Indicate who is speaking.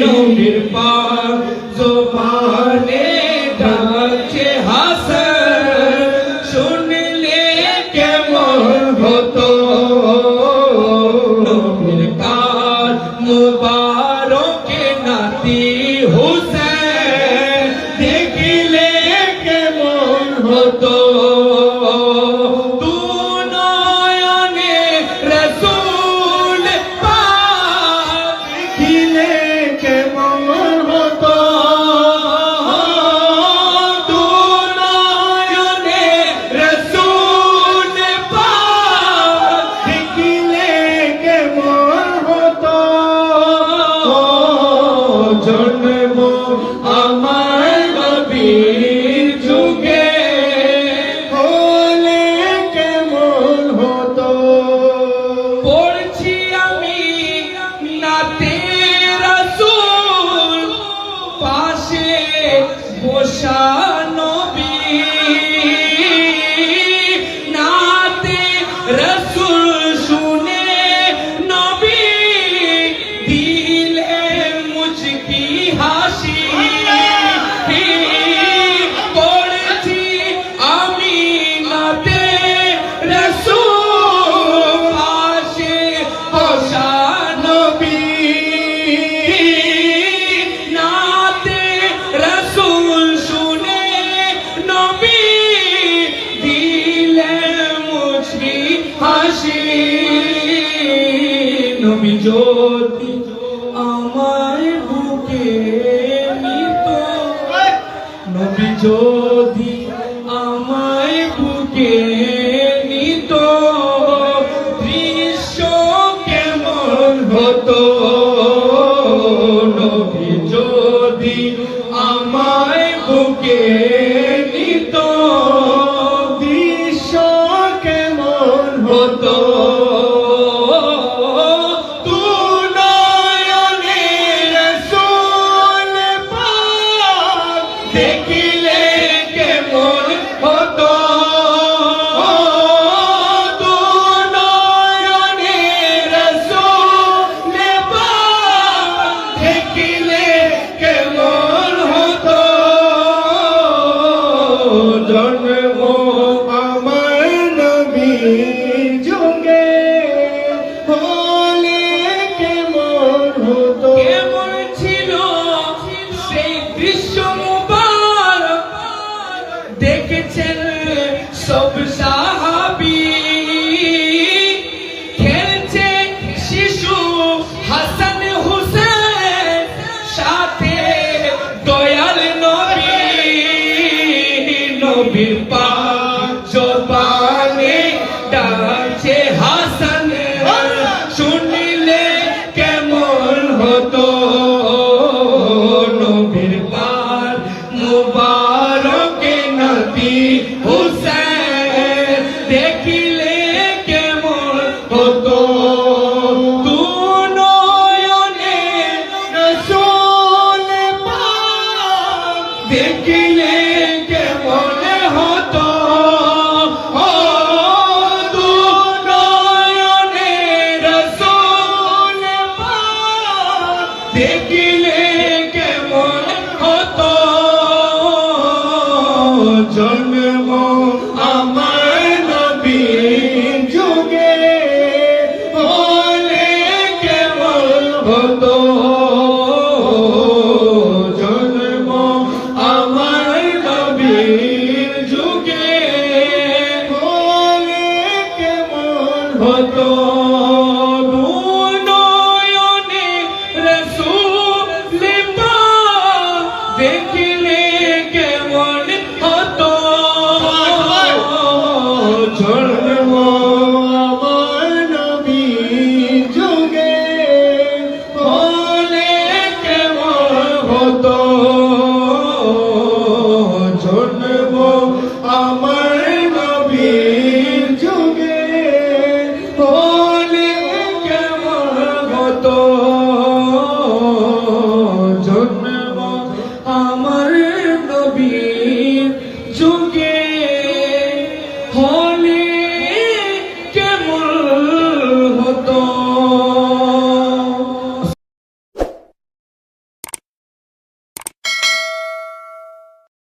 Speaker 1: নবীর পার জোবানে ডাকছে হাসান শুনলে কেমন হতো? নবীর পার মুবারক নাতি Sunday, যদি আমায় বুকে নিত, দৃশ্য কেমন হতো নবী যদি আমায় বুকে নিত,
Speaker 2: দৃশ্য কেমন
Speaker 1: হতো Take it. বিশ্ব মুবারক দেখেছেন সব সাহাবি। খেলছে শিশু হাসান হুসেন সাথে দয়াল নবী নবীর পা মুবারক নবী হুসেন দেখিলে কেমন হতো? দেখিলে 输给